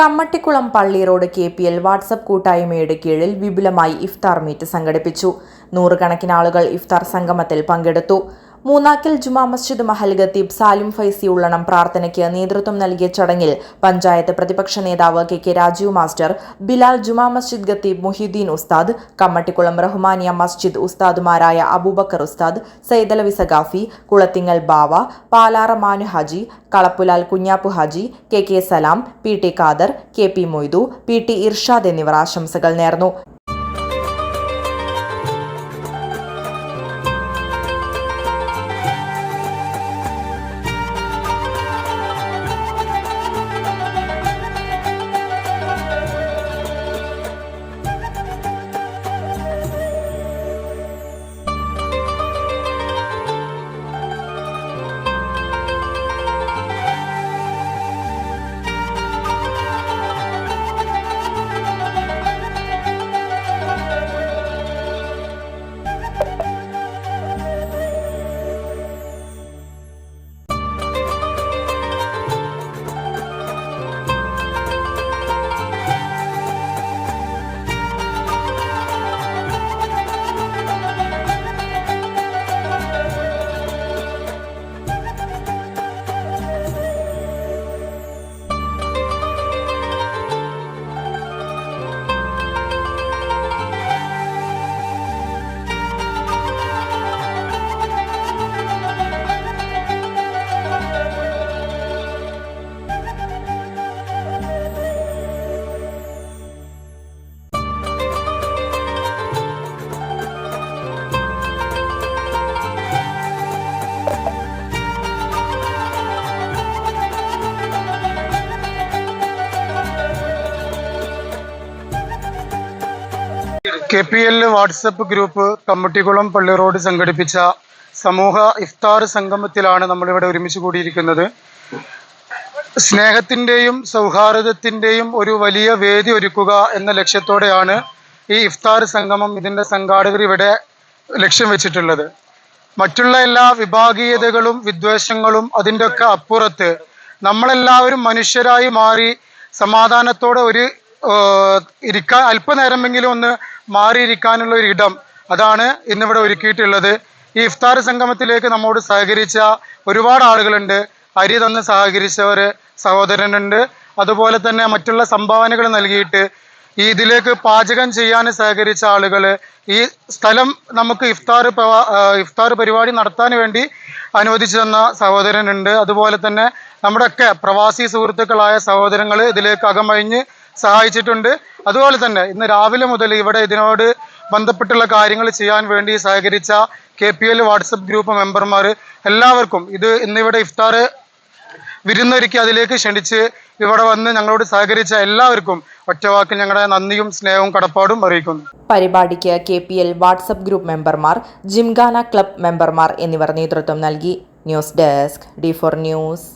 Kammattikulam Palli road K P L WhatsApp കൂട്ടായ്മയുടെ കീഴിൽ വിപുലമായി ഇഫ്താർ മീറ്റ് സംഘടിപ്പിച്ചു. നൂറുകണക്കിന് ആളുകൾ ഇഫ്താർ സംഗമത്തിൽ പങ്കെടുത്തു. മൂന്നാക്കിൽ ജുമാ മസ്ജിദ് മഹൽ ഖത്തീബ് സാലിം ഫൈസി ഉള്ളണം പ്രാർത്ഥനയ്ക്ക് നേതൃത്വം നൽകിയ ചടങ്ങിൽ പഞ്ചായത്ത് പ്രതിപക്ഷ നേതാവ് K K Rajeev master Bilal Juma Masjid ഖത്തീബ് മുഹിദ്ദീൻ ഉസ്താദ് കമ്മട്ടിക്കുളം റഹ്മാനിയ മസ്ജിദ് ഉസ്താദുമാരായ അബൂബക്കർ ഉസ്താദ് Saidalavi Sagafi Kulathingal Bava Palara Manu Haji Kalappulal Kunhappu Haji K K Salam P T Kader K P Moidu P T Irshad എന്നിവർ ആശംസകൾ നേർന്നു. K P L WhatsApp group Kammattikulam Palli road സംഘടിപ്പിച്ച സമൂഹ ഇഫ്താർ സംഗമത്തിലാണ് നമ്മളിവിടെ ഒരുമിച്ച് കൂടിയിരിക്കുന്നത്. സ്നേഹത്തിന്റെയും സൗഹാർദ്ദത്തിന്റെയും ഒരു വലിയ വേദി ഒരുക്കുക എന്ന ലക്ഷ്യത്തോടെയാണ് ഈ ഇഫ്താർ സംഗമം ഇതിന്റെ സംഘാടകർ ഇവിടെ ലക്ഷ്യം വെച്ചിട്ടുള്ളത്. മറ്റുള്ള എല്ലാ വിഭാഗീയതകളും വിദ്വേഷങ്ങളും അതിന്റെ ഒക്കെ അപ്പുറത്ത് നമ്മളെല്ലാവരും മനുഷ്യരായി മാറി സമാധാനത്തോടെ ഒരു ഇരിക്കാൻ അല്പനേരമെങ്കിലും ഒന്ന് മാറിയിരിക്കാനുള്ള ഒരു ഇടം അതാണ് ഇന്നിവിടെ ഒരുക്കിയിട്ടുള്ളത്. ഈ ഇഫ്താർ സംഗമത്തിലേക്ക് നമ്മോട് സഹകരിച്ച ഒരുപാട് ആളുകളുണ്ട്. അരി തന്ന് സഹകരിച്ചവർ സഹോദരനുണ്ട്. അതുപോലെ തന്നെ മറ്റുള്ള സംഭാവനകൾ നൽകിയിട്ട് ഈ ഇതിലേക്ക് പാചകം ചെയ്യാൻ സഹകരിച്ച ആളുകൾ ഈ സ്ഥലം നമുക്ക് ഇഫ്താർ ഇഫ്താർ പരിപാടി നടത്താൻ വേണ്ടി അനുവദിച്ചു തന്ന സഹോദരനുണ്ട്. അതുപോലെ തന്നെ നമ്മുടെയൊക്കെ പ്രവാസി സുഹൃത്തുക്കളായ സഹോദരങ്ങൾ ഇതിലേക്ക് അകമഴിഞ്ഞ് സഹായിച്ചിട്ടുണ്ട്. അതുപോലെ തന്നെ ഇന്ന് രാവിലെ മുതൽ ഇവിടെ ഇതിനോട് ബന്ധപ്പെട്ടുള്ള കാര്യങ്ങൾ ചെയ്യാൻ വേണ്ടി സഹകരിച്ച K P L WhatsApp group മെമ്പർമാർ എല്ലാവർക്കും ഇത് ഇന്നിവിടെ ഇഫ്താർ വിരുന്നൊരുക്കി അതിലേക്ക് ക്ഷണിച്ച് ഇവിടെ വന്ന് ഞങ്ങളോട് സഹകരിച്ച എല്ലാവർക്കും ഒറ്റവാക്കിൽ ഞങ്ങളുടെ നന്ദിയും സ്നേഹവും കടപ്പാടും അറിയിക്കുന്നു. പരിപാടിക്ക് K P L WhatsApp group മെമ്പർമാർ ജിംഗാന ക്ലബ് മെമ്പർമാർ എന്നിവർ നേതൃത്വം നൽകി. News desk D four news.